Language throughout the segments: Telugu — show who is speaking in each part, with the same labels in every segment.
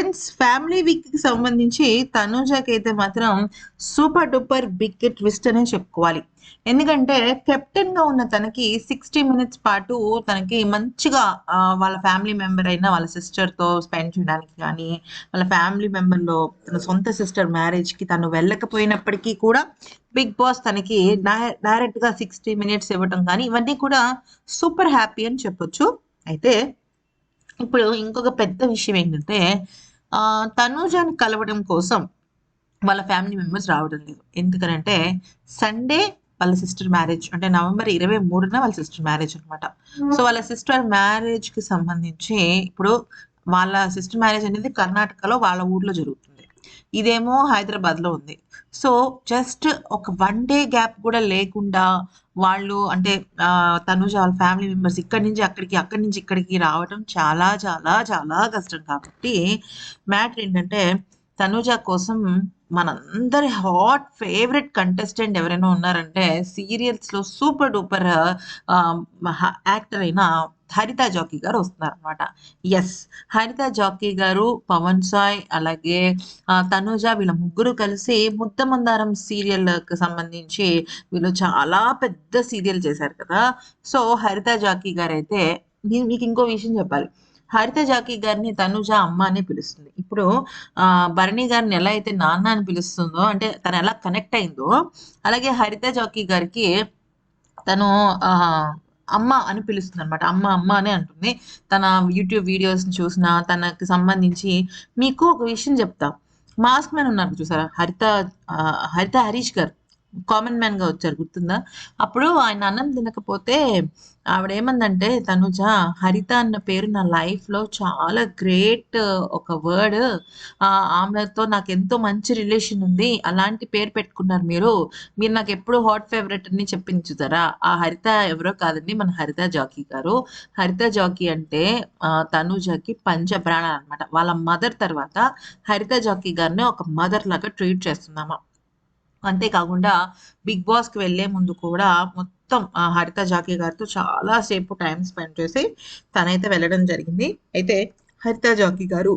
Speaker 1: ఫ్రెండ్స్ ఫ్యామిలీ వీక్కి సంబంధించి తనూజకి అయితే మాత్రం సూపర్ డూపర్ బిగ్ ట్విస్ట్ అనే చెప్పుకోవాలి. ఎందుకంటే కెప్టెన్గా ఉన్న తనకి సిక్స్టీ మినిట్స్ పాటు తనకి మంచిగా వాళ్ళ ఫ్యామిలీ మెంబర్ అయిన వాళ్ళ సిస్టర్తో స్పెండ్ చేయడానికి కానీ వాళ్ళ ఫ్యామిలీ మెంబర్లో తన సొంత సిస్టర్ మ్యారేజ్కి తను వెళ్ళకపోయినప్పటికీ కూడా బిగ్ బాస్ తనకి డైరెక్ట్గా సిక్స్టీ మినిట్స్ ఇవ్వటం కానీ ఇవన్నీ కూడా సూపర్ హ్యాపీ అని చెప్పొచ్చు. అయితే ఇప్పుడు ఇంకొక పెద్ద విషయం ఏంటంటే తనూజాని కలవడం కోసం వాళ్ళ ఫ్యామిలీ మెంబర్స్ రావడం లేదు. ఎందుకనంటే సండే వాళ్ళ సిస్టర్ మ్యారేజ్ అంటే నవంబర్ ఇరవై మూడున వాళ్ళ సిస్టర్ మ్యారేజ్ అనమాట సో వాళ్ళ సిస్టర్ మ్యారేజ్కి సంబంధించి ఇప్పుడు వాళ్ళ సిస్టర్ మ్యారేజ్ అనేది కర్ణాటకలో వాళ్ళ ఊర్లో జరుగుతుంది. ఇదేమో హైదరాబాద్లో ఉంది. సో జస్ట్ ఒక వన్ డే గ్యాప్ కూడా లేకుండా వాళ్ళు అంటే తనుజ వాళ్ళ ఫ్యామిలీ మెంబర్స్ ఇక్కడి నుంచి అక్కడికి అక్కడి నుంచి ఇక్కడికి రావడం చాలా చాలా చాలా కష్టం. కాబట్టి మ్యాటర్ ఏంటంటే తనుజ కోసం మనందరి హాట్ ఫేవరెట్ కంటెస్టెంట్ ఎవరైనా ఉన్నారంటే సీరియల్స్లో సూపర్ డూపర్ యాక్టర్ అయిన హరిత జాకీ గారు వస్తున్నారు అనమాట ఎస్ హరిత జాకీ గారు పవన్ సాయ్ అలాగే ఆ, తనుజ వీళ్ళ ముగ్గురు కలిసి ముద్ద మందారం సీరియల్కి సంబంధించి వీళ్ళు చాలా పెద్ద సీరియల్ చేశారు కదా. సో హరిత జాకీ గారు అయితే మీకు ఇంకో విషయం చెప్పాలి. హరిత జాకీ గారిని తనుజ అమ్మ అని పిలుస్తుంది. ఇప్పుడు ఆ భరణి గారిని ఎలా అయితే నాన్న అని పిలుస్తుందో అంటే తను ఎలా కనెక్ట్ అయిందో అలాగే హరిత జాకీ గారికి తను అమ్మ అని పిలుస్తుంది అనమాట అమ్మ అమ్మ అని అంటుంది. తన యూట్యూబ్ వీడియోస్ చూసిన తనకి సంబంధించి మీకు ఒక విషయం చెప్తా. మాస్క్ మ్యాన్ ఉన్నారు చూసారా? హరిత హరిత హరీష్ గారు. కామన్ మ్యాన్గా వచ్చారు గుర్తుందా? అప్పుడు ఆయన అన్నం తినకపోతే ఆవిడ ఏమందంటే తనుజ హరిత అన్న పేరు నా లైఫ్లో చాలా గ్రేట్ ఒక వర్డ్ ఆమెతో నాకు ఎంతో మంచి రిలేషన్ ఉంది. అలాంటి పేరు పెట్టుకున్నారు మీరు. మీరు నాకు ఎప్పుడు హాట్ ఫేవరెట్ అని చెప్పించుతారా? ఆ హరిత ఎవరో కాదండి మన హరిత జాకీ గారు. హరిత జాకీ అంటే తనుజకి పంచ ప్రాణాలు అనమాట వాళ్ళ మదర్ తర్వాత హరిత జాకీ గారిని ఒక మదర్ లాగా ట్రీట్ చేస్తున్నామా అంతేకాకుండా బిగ్ బాస్కి ముందు కూడా మొత్తం ఆ, హరిత జాకీ గారితో చాలా సేపు టైం స్పెండ్ చేసి తనైతే వెళ్ళడం జరిగింది. అయితే హరిత జాకీ గారు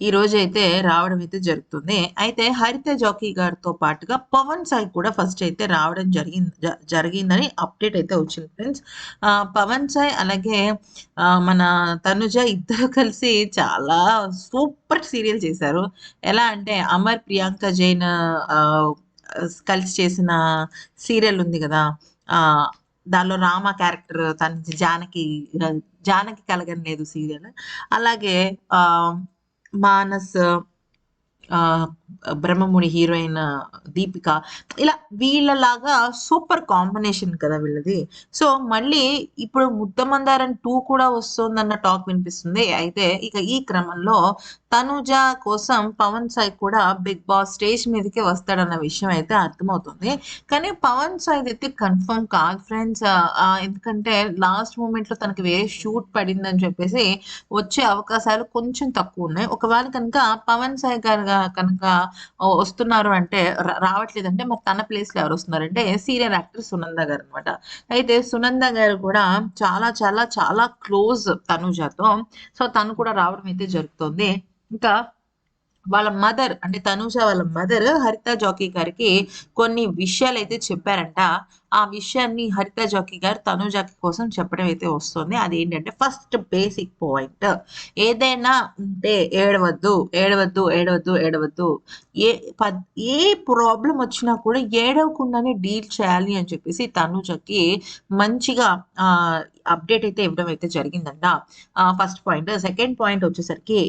Speaker 1: ఈ రోజు అయితే రావడం అయితే జరుగుతుంది. అయితే హరిత జాకీ గారితో పాటుగా పవన్ సాయి కూడా ఫస్ట్ అయితే రావడం జరిగింది జరిగిందని అప్డేట్ అయితే వచ్చింది ఫ్రెండ్స్ పవన్ సాయి అలాగే మన తనుజ ఇద్దరు కలిసి చాలా సూపర్ సీరియల్ చేశారు. ఎలా అంటే అమర్ ప్రియాంక జైన్ కలిసి చేసిన సీరియల్ ఉంది కదా దానిలో రామ క్యారెక్టర్ తన జానకి జానకి కలగని లేదు సీరియల్ అలాగే మానస్ బ్రహ్మముని హీరోయిన్ దీపిక ఇలా వీళ్ళలాగా సూపర్ కాంబినేషన్ కదా వీళ్ళది. సో మళ్ళీ ఇప్పుడు ముద్దమందారం టూ కూడా వస్తుందన్న టాక్ వినిపిస్తుంది. అయితే ఇక ఈ క్రమంలో తనుజ కోసం పవన్ సాయి కూడా బిగ్ బాస్ స్టేజ్ మీదకి వస్తాడన్న విషయం అయితే అర్థమవుతుంది. కానీ పవన్ సాయి అయితే కన్ఫర్మ్ కాదు ఫ్రెండ్స్. ఎందుకంటే లాస్ట్ మూమెంట్లో తనకి వేరే షూట్ పడిందని చెప్పేసి వచ్చే అవకాశాలు కొంచెం తక్కువ ఉన్నాయి. ఒకవేళ కనుక పవన్ సాయి గారు కనుక వస్తున్నారు అంటే రావట్లేదు అంటే మరి తన ప్లేస్లో ఎవరు వస్తున్నారంటే సీనియర్ యాక్టర్ సునంద గారు అనమాట అయితే సునంద గారు కూడా చాలా చాలా చాలా క్లోజ్ తనుజతో. సో తను కూడా రావడం అయితే జరుగుతుంది. ఇంకా వాళ్ళ మదర్ అంటే తనుజ వాళ్ళ మదర్ హరిత జాకీ గారికి కొన్ని విషయాలు అయితే చెప్పారంట. ఆ విషయాన్ని హరిత జాకీ గారు తనుజాకి కోసం చెప్పడం అయితే వస్తుంది. అదేంటంటే ఫస్ట్ బేసిక్ పాయింట్ ఏదైనా ఉంటే ఏడవద్దు ఏడవద్దు ఏడవద్దు ఏడవద్దు. ఏ పద్ ఏ ప్రాబ్లం వచ్చినా కూడా ఏడవకుండానే డీల్ చేయాలి అని చెప్పేసి తనుజకి మంచిగా అప్డేట్ అయితే ఇవ్వడం అయితే జరిగిందంట. ఫస్ట్ పాయింట్ సెకండ్ పాయింట్ వచ్చేసరికి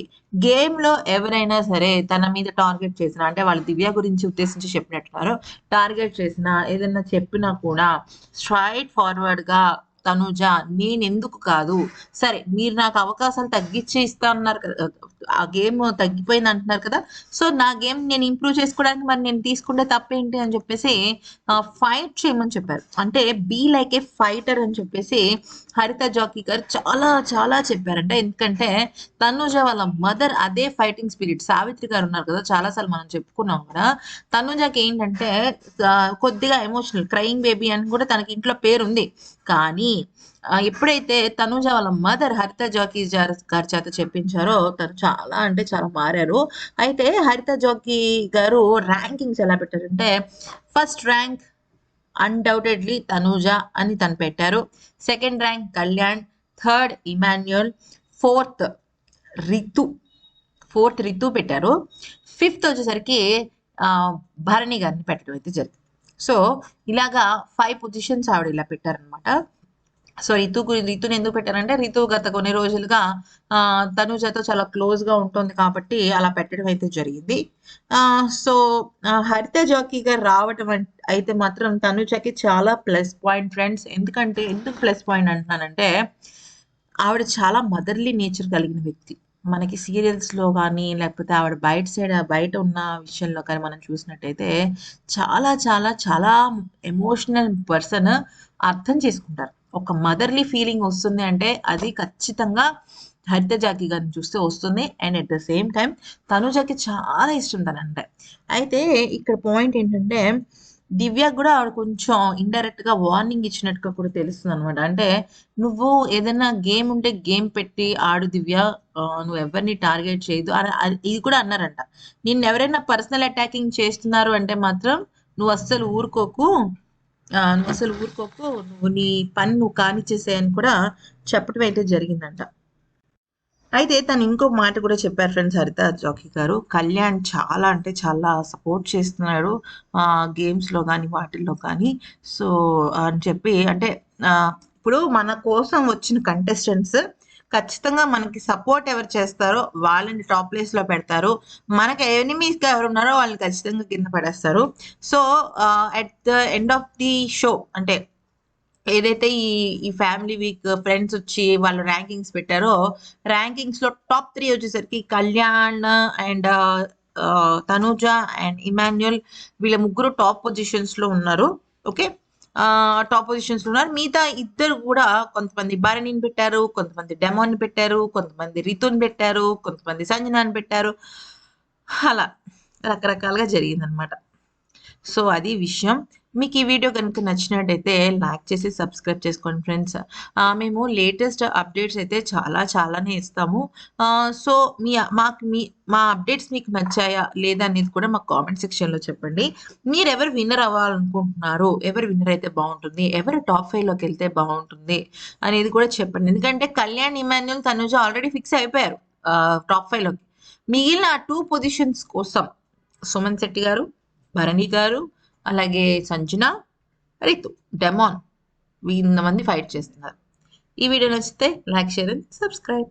Speaker 1: గేమ్లో ఎవరైనా సరే తన మీద టార్గెట్ చేసిన అంటే వాళ్ళ దివ్య గురించి ఉద్దేశించి చెప్పినట్టున్నారు. టార్గెట్ చేసినా ఏదైనా చెప్పినా కూడా స్ట్రైట్ ఫార్వర్డ్గా తనుజ నేను ఎందుకు కాదు సరే మీరు నాకు అవకాశాలు తగ్గించి ఇస్తా అన్నారు కదా ఆ గేమ్ తగ్గిపోయింది అంటున్నారు కదా. సో నా గేమ్ నేను ఇంప్రూవ్ చేసుకోవడానికి మరి నేను తీసుకుంటే తప్పేంటి అని చెప్పేసి ఫైట్ చేయమని చెప్పారు. అంటే బీ లైక్ ఏ ఫైటర్ అని చెప్పేసి హరిత జాకీ గారు చాలా చాలా చెప్పారంట. ఎందుకంటే తనుజ వాళ్ళ మదర్ అదే ఫైటింగ్ స్పిరిట్. సావిత్రి గారు ఉన్నారు కదా చాలా సార్లు మనం చెప్పుకున్నాం కదా. తనుజకి ఏంటంటే కొద్దిగా ఎమోషనల్ క్రయింగ్ బేబీ అని కూడా తనకి ఇంట్లో పేరు ఉంది కానీ ఎప్పుడైతే తనుజ వాళ్ళ మదర్ హరిత జాకీ జార్- గారి చేత చెప్పించారో తను చాలా అంటే చాలా మారారు. అయితే హరిత జాకీ గారు ర్యాంకింగ్స్ ఎలా పెట్టారంటే ఫస్ట్ ర్యాంక్ అన్డౌటెడ్లీ తనూజ అని తను పెట్టారు. Second rank Kalyan third Emmanuel fourth Ritu fourth Ritu పెట్టారు. ఫిఫ్త్ వచ్చేసరికి భరణి గారిని పెట్టడం అయితే జరిగింది. సో ఇలాగా ఫైవ్ పొజిషన్స్ ఆవిడ ఇలా పెట్టారనమాట సో రితుకు రితుని ఎందుకు పెట్టారంటే రితు గత కొన్ని రోజులుగా ఆ, తనుజతో చాలా క్లోజ్గా ఉంటుంది కాబట్టి అలా పెట్టడం అయితే జరిగింది. ఆ, సో ఆ, హరిత జాకీ గారు రావటం అయితే మాత్రం తనుజకి చాలా ప్లస్ పాయింట్ ఫ్రెండ్స్ ఎందుకంటే ఎందుకు ప్లస్ పాయింట్ అంటున్నానంటే ఆవిడ చాలా మదర్లీ నేచర్ కలిగిన వ్యక్తి. మనకి సీరియల్స్లో కానీ లేకపోతే ఆవిడ బయట సైడ్ బయట ఉన్న విషయంలో కానీ మనం చూసినట్టయితే చాలా చాలా చాలా ఎమోషనల్ పర్సన్ అర్థం చేసుకుంటారు. ఒక మదర్లీ ఫీలింగ్ వస్తుంది అంటే అది ఖచ్చితంగా హరిత జాకి గారిని చూస్తే వస్తుంది. And at the same time తనుజాకి చాలా ఇష్టం తనంటే. అయితే ఇక్కడ పాయింట్ ఏంటంటే దివ్య కూడా ఆవిడ కొంచెం ఇండైరెక్ట్గా వార్నింగ్ ఇచ్చినట్టుగా కూడా తెలుస్తుంది అనమాట అంటే నువ్వు ఏదైనా గేమ్ ఉంటే గేమ్ పెట్టి ఆడు దివ్య నువ్వు ఎవరిని టార్గెట్ చేయదు. అది- ఇది కూడా అన్నారంట. నిన్ను ఎవరైనా పర్సనల్ అటాకింగ్ చేస్తున్నారు అంటే మాత్రం నువ్వు అస్సలు ఊరుకోకు. నువ్వు అసలు ఊరుకోకు నువ్వు నీ పని నువ్వు కానిచ్చేసేయని కూడా చెప్పడం అయితే జరిగిందంట. అయితే తను ఇంకో మాట కూడా చెప్పారు ఫ్రెండ్స్ హరిత జాకీ గారు. కళ్యాణ్ చాలా అంటే చాలా సపోర్ట్ చేస్తున్నాడు గేమ్స్లో గేమ్స్లో కానీ వాటిల్లో కానీ సో అని చెప్పి అంటే ఇప్పుడు మన కోసం వచ్చిన కంటెస్టెంట్స్ ఖచ్చితంగా మనకి సపోర్ట్ ఎవరు చేస్తారో వాళ్ళని టాప్ ప్లేస్లో పెడతారు. మనకి ఎనిమీస్గా ఎవరు ఉన్నారో వాళ్ళని ఖచ్చితంగా కింద పడేస్తారు. So at the end of the show అంటే ఏదైతే ఈ ఈ ఫ్యామిలీ వీక్ ఫ్రెండ్స్ వచ్చి వాళ్ళు ర్యాంకింగ్స్ పెట్టారో ర్యాంకింగ్స్లో టాప్ త్రీ వచ్చేసరికి Kalyan and Tanuja and Emmanuel వీళ్ళ ముగ్గురు టాప్ పొజిషన్స్లో ఉన్నారు. ఓకే టాప్ పొజిషన్స్లో ఉన్నారు. మిగతా ఇద్దరు కూడా కొంతమంది భరణిని పెట్టారు కొంతమంది డెమోని పెట్టారు కొంతమంది రితుని పెట్టారు కొంతమంది సంజనాని పెట్టారు. అలా రకరకాలుగా జరిగిందనమాట సో అది విషయం. మీకు ఈ వీడియో కనుక నచ్చినట్టయితే లైక్ చేసి సబ్స్క్రైబ్ చేసుకోండి ఫ్రెండ్స్. మేము లేటెస్ట్ అప్డేట్స్ అయితే చాలా చాలానే ఇస్తాము. సో మీ మాకు మీ మా అప్డేట్స్ మీకు నచ్చాయా లేదా అనేది కూడా మాకు కామెంట్ సెక్షన్లో చెప్పండి. మీరు ఎవరు విన్నర్ అవ్వాలనుకుంటున్నారు ఎవరు విన్నర్ అయితే బాగుంటుంది ఎవరు టాప్ ఫైవ్లోకి వెళ్తే బాగుంటుంది అనేది కూడా చెప్పండి. ఎందుకంటే Kalyan Emmanuel Tanuja already fix అయిపోయారు టాప్ ఫైవ్లోకి. మిగిలిన టూ పొజిషన్స్ కోసం సుమన్ శెట్టి గారు భరణి గారు అలాగే సంజన రితు డెమాన్ ఇంతమంది ఫైట్ చేస్తున్నారు. ఈ వీడియో నచ్చితే లైక్ షేర్ అండ్ సబ్స్క్రైబ్